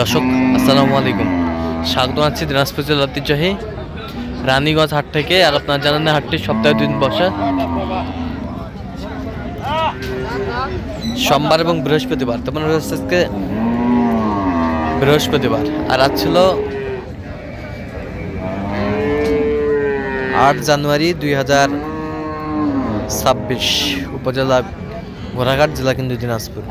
দর্শক, আসসালামু আলাইকুম। স্বাগত আছি দিনাজপুর জেলার ঐতিহ্যহী রানীগঞ্জ হাট থেকে। আর আপনার জানেন না, হাটটি সপ্তাহে দুদিন বসে। সোমবার এবং বৃহস্পতিবার তখন রয়েছে আজকে বৃহস্পতিবার। আর আজ ছিল আট জানুয়ারি দুই হাজার ছাব্বিশ, উপজেলা ঘোড়াঘাট, জেলা কিন্তু দিনাজপুর।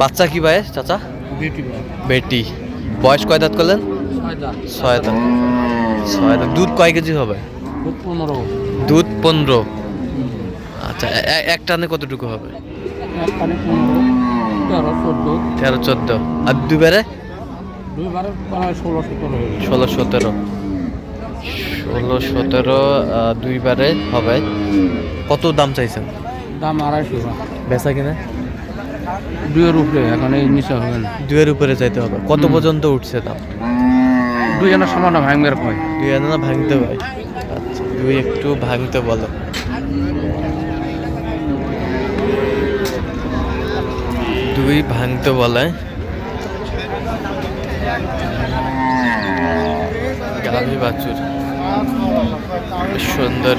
বাচ্চা কি ভাই চাচা? বেটি বয়স কয় দাঁত করলেন? ছয় দাঁত। ছয় দাঁত। দুধ কয় কেজি হবে? দুধ পনেরো। আচ্ছা এক টানে কতটুকু হবে? তেরো চোদ্দ। আর দুবারে ষোলো সতেরো ষোলো সতেরো। ষোলো সতেরো দুইবারে হবে। কত দাম চাইছেন? দাম আড়াইশো। বেচা কিনা? দুইয়ের উপরে এখন এই নিচে হবে না। দুইয়ের উপরে যাইতে হবে। কত পর্যন্ত উঠছে দাম দুই জনের সমান ভাঙবের কয়? দুই আনা ভাঙতে ভাই আচ্ছা দুই একটু ভাঙতে বলো। দুই ভাঙতে বলে। গাভী বাছুর। সুন্দর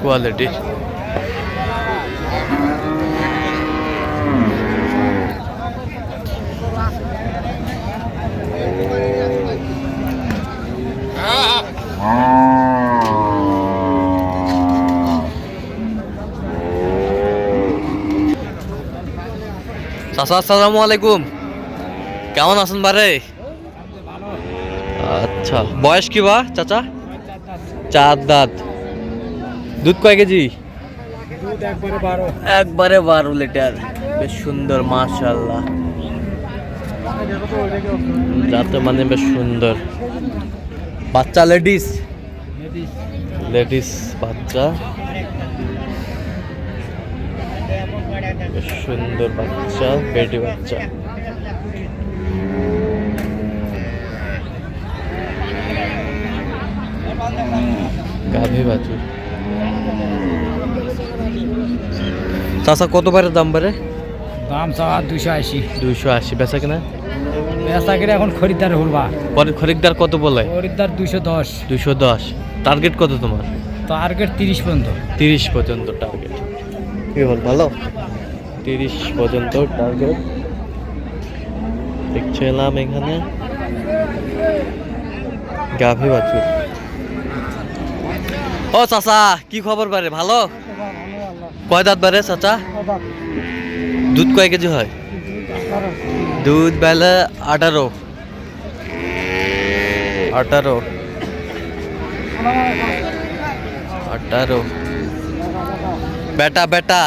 কোয়ালিটির চাচা আসসালামু আলাইকুম। কেমন আছেন বারে? আচ্ছা বয়স কি বা চাচা? চার দাঁত। দুধ কয় কেজি? একবারে বারো একবারে বারো লিটার। বেশ সুন্দর মাশাল্লাহ যাতে মানে বেশ সুন্দর। বাচ্চা লেডিস। লেডিস বাচ্চা। সুন্দর বাচ্চা বেটি বাচ্চা। গাভী বাছুর। চাচা কত বারের দাম বারে দাম চাওয়া দুশো আশি। দুইশো আশি বেচা কিনা? বেচা করে এখন খরিদ্দার হলবা পরে খরিকদার কত বলে? খরিদ্দার দুশো দশ। দুইশো দশ। টার্গেট কত তোমার? টার্গেট তিরিশ পর্যন্ত। তিরিশ পর্যন্ত টার্গেট। কি বল ভালো? তিরিশ পর্যন্ত টার্গেট দেখছিলাম এখানে। গাভী বাছুর। ও চাচা, কি খবর বারে ভালো? কয় দাঁত বারে চাচা? দুধ কয় কেজি হয়? দুধ বেলা আঠারো আঠারো আঠারো বেটা বেটা।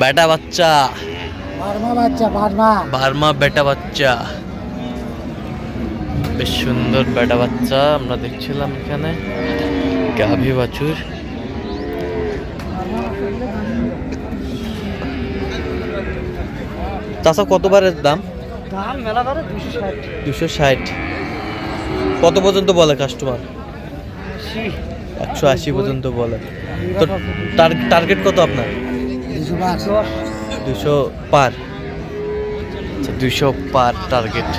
বেটা বাচ্চা। বার্মা বেটা বাচ্চা। বেশ সুন্দর বেটা বাচ্চা আমরা দেখছিলাম এখানে। গাভী বাছুর। চাষা কতবারের দাম? দুশো ষাট। কত পর্যন্ত বলে কাস্টমার একশো আশি পর্যন্ত বলে। তো টার্গেট কত আপনার? দুশো পার। আচ্ছা দুশো পার টার্গেট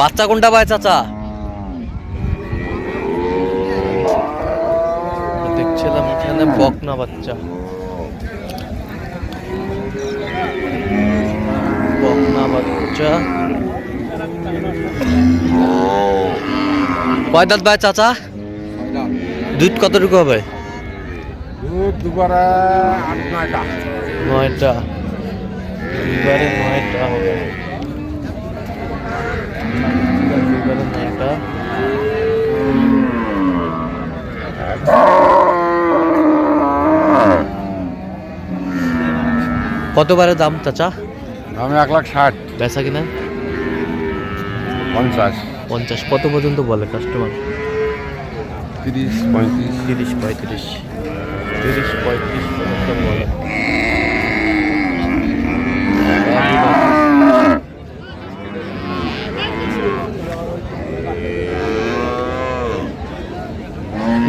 বাচ্চা কোনটা পায় চাচা দেখছিলাম এখানে বকনা বাচ্চা। বকনা বাচ্চা। কয় দাঁত ভাই চাচা দুধ কতটুকু হবে? দুধ দুবারে নয়টা। নয়টা। হবে। নয়টা। কতবারের দাম চাচা? আমি এক লাখ ষাট। বেচা কিনা? পঞ্চাশ। পঞ্চাশ। কত পর্যন্ত বলে কাস্টমার তিরিশ পঁয়ত্রিশ। তিরিশ পঁয়ত্রিশ। তিরিশ পঁয়ত্রিশ পর্যন্ত বলে।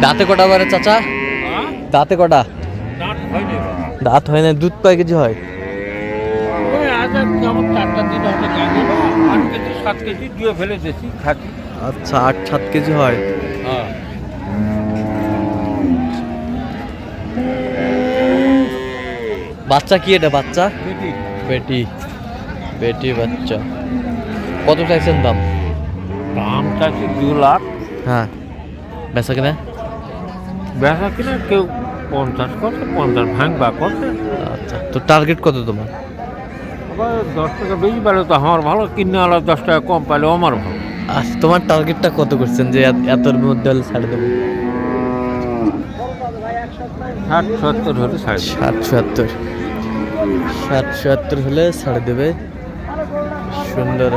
দাঁতে কটা বারে চাচা? হ্যাঁ? দাঁতে কটা? দাঁত হয় না দুধ কয় কেজি হয়? যেমন চারটা দিন হতে গেছে আট কেজি সাত কেজি দিয়ে ফেলে দিয়েছি খাচ্ছি। আচ্ছা আট সাত কেজি হয়? হ্যাঁ। বাচ্চা কি এটা বাচ্চা? বেটি। বেটি বেটি বাচ্চা। কত চাইছেন দাম? দাম চাচ্ছি দু লাখ। হ্যাঁ। বেচা কিনা? বেচা কিনা কেউ পঞ্চাশ করছে পঞ্চাশ ভাঙবা করছে। আচ্ছা তো টার্গেট কত তোমার? দশ টাকা বেশি পেলে তো আমার ভালো কিনে আলো দশ টাকা কম পেলে আমার ভালো। আচ্ছা তোমার টার্গেটটা কত করছেন যে এত- এতর মধ্যে হলে ছাড়ে দেবো? ষাট সত্তর হলে ছাড় ষাট চুয়াত্তর ষাট চুয়াত্তর হলে ছাড়ে দেবে। সুন্দর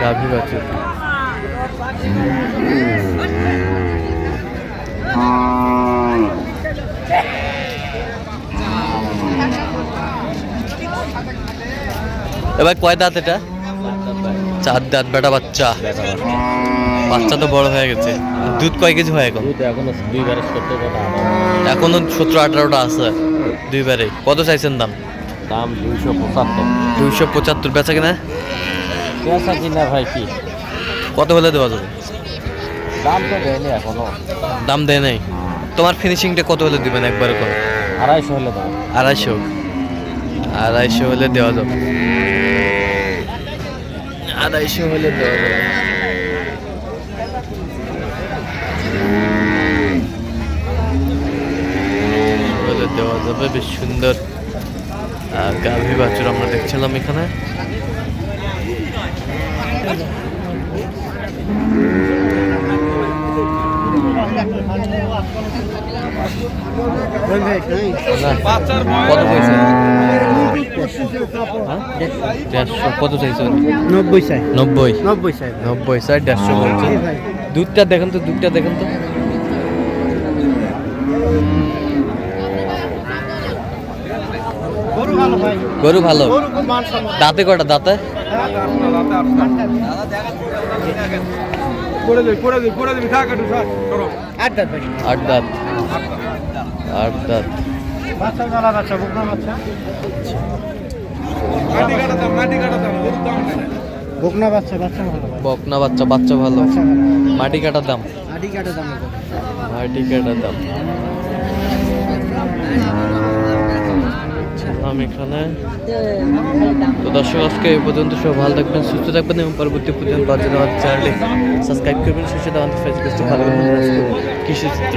গাভী বাছুর। এবার কয় দাঁত এটা? চার দাঁত বেটা বাচ্চা। বাচ্চা তো বড় হয়ে গেছে। দুধ কয় কেজি হয় এখন? এখনও সতেরো আঠারোটা আছে দুইবারে। কত চাইছেন দাম? দাম দুইশো পঁচাত্তর। দুইশো পঁচাত্তর বেচা কিনা? পেঁচা কিনা ভাই কি কত হলে দেওয়া যাবে? দাম তো দেয়নি এখনও দাম দেয় নাই। তোমার ফিনিশিংটা কত হলে দিবেন একবার করে আড়াইশো হলে আড়াইশো। আড়াইশো হলে দেওয়া যাবে। আড়াইশো হলে দেওয়া হলে দেওয়া যাবে বেশ সুন্দর। গাভী বাছুর আমরা দেখছিলাম এখানে। কত পয়সা? দেড়শো কত চাইছো নব্বই চাই। নব্বই নব্বই চাই নব্বই স্যার দেড়শো বলছে দুধটা দেখেন তো দুধটা দেখেন তো গরু ভালো দাঁতে কটা দাঁতে করে দিবি করে দিবি করে দিবি থাক একটু থাক। আট দাঁত ভাই। আট দাঁত। আট দাঁত। বাচ্চা গলা বাচ্চা বুকনা বাচ্চা? বুকনা বাচ্চা বাচ্চা ভালো। ভাই বকনা বাচ্চা বাচ্চা ভালো। বাচ্চা ভালো। মাটি কাটার দাম আটি কাটে দাম মাটি কাটার দাম ছিলাম এখানে। তো দর্শক আজকে এই পর্যন্ত সব ভালো থাকবেন সুস্থ থাকবেন এবং পরবর্তী পর্যন্ত আমাদের চ্যানেলে সাবস্ক্রাইব করবেন। সুস্থ সাথে আমাদের ফেসবুক ভালো কৃষি চিত্র